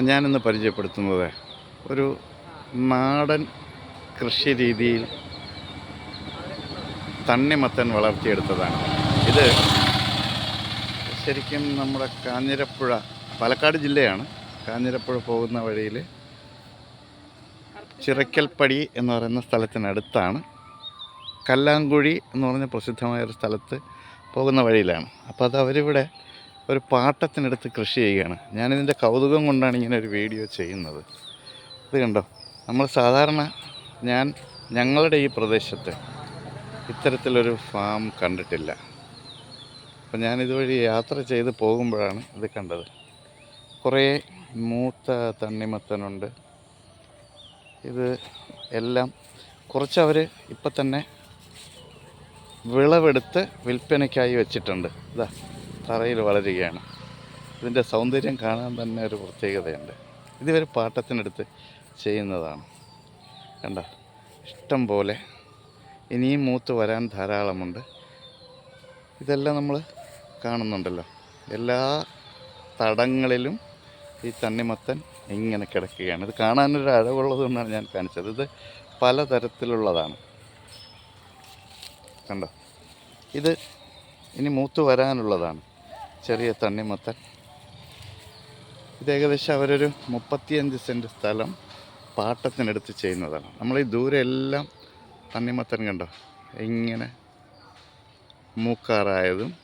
ഞാനിന്ന് പരിചയപ്പെടുത്തുന്നത്. ഒരു നാടൻ കൃഷി രീതിയിൽ തണ്ണിമത്തൻ വളർത്തിയെടുത്തതാണ്. ഇത് ശരിക്കും നമ്മുടെ കാഞ്ഞിരപ്പുഴ പാലക്കാട് ജില്ലയാണ്. കാഞ്ഞിരപ്പുഴ പോകുന്ന വഴിയിൽ ചിറക്കൽപ്പടി എന്ന് പറയുന്ന സ്ഥലത്തിനടുത്താണ്. കല്ലാങ്കുഴി എന്ന് പറഞ്ഞ പ്രസിദ്ധമായൊരു സ്ഥലത്ത് പോകുന്ന വഴിയിലാണ്. അപ്പോൾ അത് അവരിവിടെ ഒരു പാട്ടത്തിനടുത്ത് കൃഷി ചെയ്യുകയാണ്. ഞാനിതിന്റെ കൗതുകം കൊണ്ടാണ് ഇങ്ങനെ ഒരു വീഡിയോ ചെയ്യുന്നത്. ഇത് കണ്ടോ? നമ്മൾ സാധാരണ ഞാൻ ഞങ്ങളുടെ ഈ പ്രദേശത്ത് ഇത്തരത്തിലൊരു ഫാം കണ്ടിട്ടില്ല. അപ്പോൾ ഞാനിതുവഴി യാത്ര ചെയ്ത് പോകുമ്പോഴാണ് ഇത് കണ്ടത്. കുറേ മൂത്ത തണ്ണിമത്തനുണ്ട്. ഇത് എല്ലാം കുറച്ചവർ ഇപ്പം തന്നെ വിളവെടുത്ത് വിൽപ്പനയ്ക്കായി വെച്ചിട്ടുണ്ട്. ഇതാ. തറയിൽ വളരുകയാണ്. ഇതിന്റെ സൗന്ദര്യം കാണാൻ തന്നെ ഒരു പ്രത്യേകതയുണ്ട്. ഇതിവർ പാട്ടത്തിനടുത്ത് ചെയ്യുന്നതാണ്. കണ്ട? ഇഷ്ടം പോലെ. ഇനിയും മൂത്ത് വരാൻ ധാരാളമുണ്ട്. ഇതെല്ലാം നമ്മൾ കാണുന്നുണ്ടല്ലോ. എല്ലാ തടങ്ങളിലും ഈ തണ്ണിമത്തൻ ഇങ്ങനെ കിടക്കുകയാണ്. ഇത് കാണാനൊരു അഴവുള്ളത് കൊണ്ടാണ് ഞാൻ കാണിച്ചത്. ഇത് പലതരത്തിലുള്ളതാണ്. കണ്ടോ? ഇത് ഇനി മൂത്ത് വരാനുള്ളതാണ്. ചെറിയ തണ്ണിമത്തൻ. ഇത് ഏകദേശം അവരൊരു മുപ്പത്തിയഞ്ച് സെന്റ് സ്ഥലം പാട്ടത്തിനടുത്ത് ചെയ്യുന്നതാണ്. നമ്മൾ ഈ ദൂരെ എല്ലാം തണ്ണിമത്തൻ കണ്ടോ? ഇങ്ങനെ മൂക്കാറായതും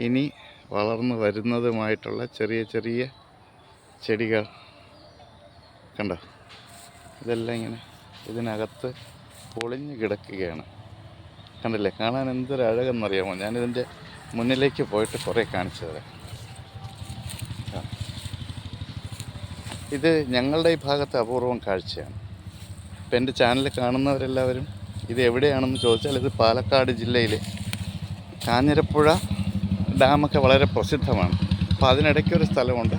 ഇനി വളർന്നു വരുന്നതുമായിട്ടുള്ള ചെറിയ ചെറിയ ചെടികൾ കണ്ടോ? ഇതെല്ലാം ഇങ്ങനെ ഇതിനകത്ത് പൊളിഞ്ഞു കിടക്കുകയാണ്. കണ്ടില്ലേ? കാണാൻ എന്തൊരു അഴകെന്നറിയാമോ ഞാനിതിന്റെ മുന്നിലേക്ക് പോയിട്ട് കുറേ കാണിച്ചു തരാം ഇത് ഞങ്ങളുടെ ഈ ഭാഗത്തെ അപൂർവം കാഴ്ചയാണ്. ഇപ്പം എന്റെ ചാനൽ കാണുന്നവരെല്ലാവരും ഇത് എവിടെയാണെന്ന് ചോദിച്ചാൽ ഇത് പാലക്കാട് ജില്ലയിലെ കാഞ്ഞിരപ്പുഴ ഡാമൊക്കെ വളരെ പ്രസിദ്ധമാണ്. അപ്പോൾ അതിനിടയ്ക്ക് ഒരു സ്ഥലമുണ്ട്.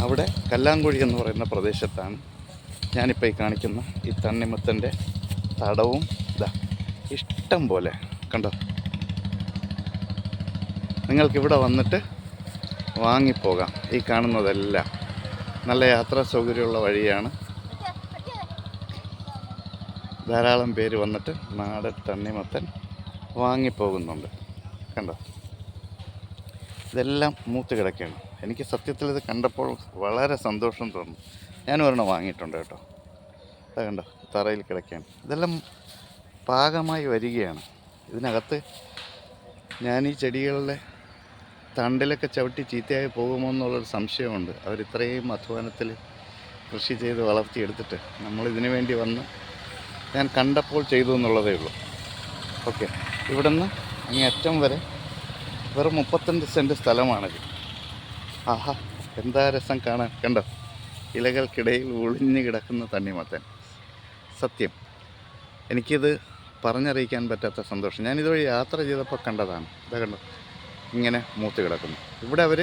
അവിടെ കല്ലാങ്കുഴി എന്ന് പറയുന്ന പ്രദേശത്താണ് ഞാനിപ്പോൾ ഈ കാണിക്കുന്ന ഈ തണ്ണിമത്തന്റെ തടവും. ഇതാ ഇഷ്ടം പോലെ. കണ്ടോ? നിങ്ങൾക്കിവിടെ വന്നിട്ട് വാങ്ങിപ്പോകാം. ഈ കാണുന്നതെല്ലാം. നല്ല യാത്രാ സൗകര്യമുള്ള വഴിയാണ്. ധാരാളം പേര് വന്നിട്ട് നാടൻ തണ്ണിമത്തൻ വാങ്ങിപ്പോകുന്നുണ്ട്. കണ്ടോ? ഇതെല്ലാം മൂത്ത് കിടക്കുകയാണ്. എനിക്ക് സത്യത്തിൽ ഇത് കണ്ടപ്പോൾ വളരെ സന്തോഷം തോന്നുന്നു. ഞാൻ ഒരെണ്ണം വാങ്ങിയിട്ടുണ്ട് കേട്ടോ. അത് കണ്ടോ? തറയിൽ കിടക്കുകയാണ്. ഇതെല്ലാം പാകമായി വരികയാണ്. ഇതിനകത്ത് ഞാൻ ഈ ചെടികളുടെ തണ്ടിലൊക്കെ ചവിട്ടി ചീത്തയായി പോകുമോ എന്നുള്ളൊരു സംശയമുണ്ട്. അവരിത്രയും അധ്വാനത്തിൽ കൃഷി ചെയ്ത് വളർത്തിയെടുത്തിട്ട് നമ്മൾ ഇതിനു വേണ്ടി വന്ന് ഞാൻ കണ്ടപ്പോൾ ചെയ്തു എന്നുള്ളതേ ഉള്ളൂ. ഓക്കെ. ഇവിടുന്ന് ഇനി അറ്റം വരെ വെറും മുപ്പത്തഞ്ച് സെന്റ് സ്ഥലമാണിത്. ആഹാ എന്താ രസം കാണാൻ? കണ്ടോ? ഇലകൾക്കിടയിൽ ഒളിഞ്ഞു കിടക്കുന്ന തണ്ണിമത്തൻ. സത്യം. എനിക്കിത് പറഞ്ഞറിയിക്കാൻ പറ്റാത്ത സന്തോഷം. ഞാനിതുവഴി യാത്ര ചെയ്തപ്പോൾ കണ്ടതാണ്. ഇതാ കണ്ടോ? ഇങ്ങനെ മൂത്ത് കിടക്കുന്നു. ഇവിടെ അവർ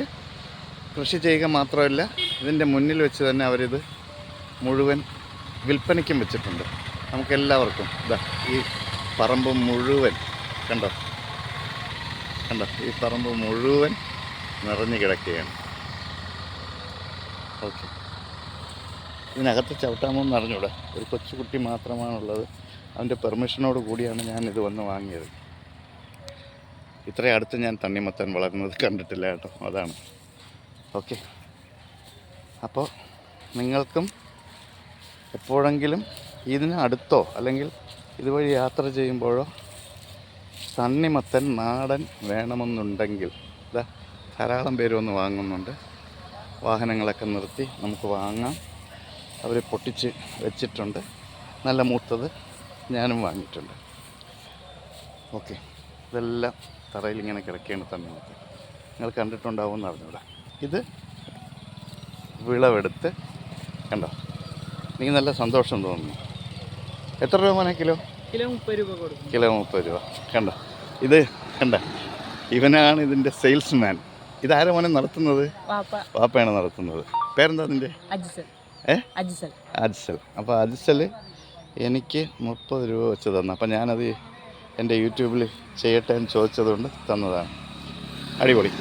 കൃഷി ചെയ്യുക മാത്രമല്ല ഇതിന്റെ മുന്നിൽ വെച്ച് തന്നെ അവരിത് മുഴുവൻ വിൽപ്പനയ്ക്കും വെച്ചിട്ടുണ്ട്. നമുക്കെല്ലാവർക്കും ഇതാ ഈ പറമ്പ് മുഴുവൻ കണ്ടോ? കണ്ടോ? ഈ പറമ്പ് മുഴുവൻ നിറഞ്ഞു കിടക്കുകയാണ്. ഓക്കെ. ഇതിനകത്ത് ചവിട്ടാമോ എന്ന് അറിഞ്ഞൂടാ ഒരു കൊച്ചുകുട്ടി മാത്രമാണുള്ളത്. അവന്റെ പെർമിഷനോട് കൂടിയാണ് ഞാനിത് വന്ന് വാങ്ങിയത്. ഇത്രയും അടുത്ത് ഞാൻ തണ്ണിമത്തൻ വളർന്നത് കണ്ടിട്ടില്ല കേട്ടോ. അതാണ്. ഓക്കെ. അപ്പോൾ നിങ്ങൾക്കും എപ്പോഴെങ്കിലും ഇതിന് അടുത്തോ അല്ലെങ്കിൽ ഇതുവഴി യാത്ര ചെയ്യുമ്പോഴോ തണ്ണിമത്തൻ നാടൻ വേണമെന്നുണ്ടെങ്കിൽ ഇതാ ധാരാളം പേര് വന്ന് വാങ്ങുന്നുണ്ട്. വാഹനങ്ങളൊക്കെ നിർത്തി നമുക്ക് വാങ്ങാം. അവർ പൊട്ടിച്ച് വെച്ചിട്ടുണ്ട്. നല്ല മൂത്തത് ഞാനും വാങ്ങിയിട്ടുണ്ട്. ഓക്കെ. ഇതെല്ലാം തറയിൽ ഇങ്ങനെ കിടക്കുകയാണ് തണ്ണിമത്തൻ നിങ്ങൾ കണ്ടിട്ടുണ്ടാവും എന്നറിഞ്ഞൂടെ ഇത് വിളവെടുത്ത് കണ്ടോ? എനിക്ക് നല്ല സന്തോഷം തോന്നുന്നു. എത്ര രൂപ മോനെ കിലോ? കിലോ മുപ്പത് രൂപ കൊടുക്കും കിലോ മുപ്പത് രൂപ. കണ്ടോ? ഇത് കണ്ട ഇവനാണ് ഇതിന്റെ സെയിൽസ്മാൻ. ഇതാരെ മോനെ നടത്തുന്നത്? വാപ്പ. വാപ്പയാണ് നടത്തുന്നത്. പേരെന്താ നിന്റെ? അജിസൽ. അജിസൽ. അപ്പോൾ അജിസൽ എനിക്ക് മുപ്പത് രൂപ വെച്ച് തന്നു. അപ്പം ഞാനത് എന്റെ യൂട്യൂബിൽ ചെയ്യട്ടെ എന്ന് ചോദിച്ചതുകൊണ്ട് തന്നതാണ്. അടിപൊളി.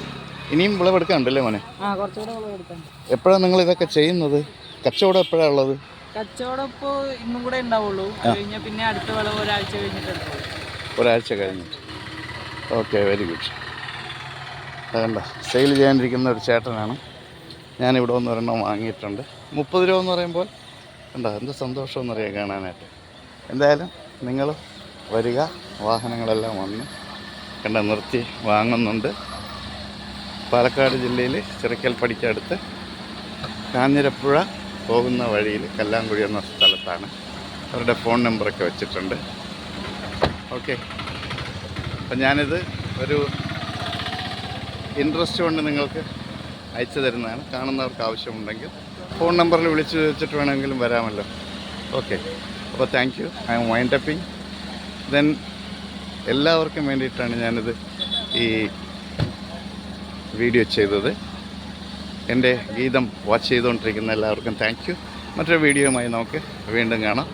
ഇനിയും വിളവെടുക്കാനുണ്ടല്ലേ മോനെ? എപ്പോഴാണ് നിങ്ങൾ ഇതൊക്കെ ചെയ്യുന്നത്? കച്ചവടം എപ്പോഴാണ് ഉള്ളത്? കച്ചവടം ഇപ്പോൾ ഇന്നും കൂടെ ഉണ്ടാവുള്ളൂ. കഴിഞ്ഞാൽ പിന്നെ അടുത്ത വിളവ് ഒരാഴ്ച കഴിഞ്ഞിട്ട് ഒരാഴ്ച കഴിഞ്ഞിട്ട് ഓക്കെ വെരി ഗുഡ്. അതുകൊണ്ട് സെയിൽ ചെയ്യാനിരിക്കുന്ന ഒരു ചേട്ടനാണ്. ഞാനിവിടെ ഒന്ന് ഒരെണ്ണം വാങ്ങിയിട്ടുണ്ട്. മുപ്പത് രൂപ എന്ന് പറയുമ്പോൾ കണ്ടോ എന്ത് സന്തോഷമെന്നറിയാം കാണാനായിട്ട്. എന്തായാലും നിങ്ങൾ വരിക. വാഹനങ്ങളെല്ലാം വന്ന് കണ്ട നിർത്തി വാങ്ങുന്നുണ്ട്. പാലക്കാട് ജില്ലയിൽ ചിറക്കൽ പടിക്കടുത്ത് കാഞ്ഞിരപ്പുഴ പോകുന്ന വഴിയിൽ കല്ലാങ്കുഴി എന്ന സ്ഥലത്താണ് അവരുടെ ഫോൺ നമ്പറൊക്കെ വെച്ചിട്ടുണ്ട്. ഓക്കെ. അപ്പം ഞാനിത് ഒരു ഇൻട്രസ്റ്റ് കൊണ്ട് നിങ്ങൾക്ക് അയച്ചു തരുന്നതാണ്. കാണുന്നവർക്ക് ആവശ്യമുണ്ടെങ്കിൽ ഫോൺ നമ്പറിൽ വിളിച്ച് വെച്ചിട്ട് വേണമെങ്കിലും വരാമല്ലോ. ഓക്കെ. അപ്പോൾ thank you. I am wind upping then എല്ലാവർക്കും വേണ്ടിയിട്ടാണ് ഞാനിത് ഈ വീഡിയോ ചെയ്തത്. എന്റെ ഗീതം വാച്ച് ചെയ്തുകൊണ്ടിരിക്കുന്ന എല്ലാവർക്കും താങ്ക് യു മറ്റൊരു വീഡിയോയുമായി നമുക്ക് വീണ്ടും കാണാം.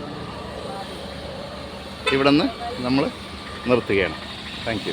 ഇവിടെ നിന്ന് നമ്മൾ നിർത്തുകയാണ്. Thank you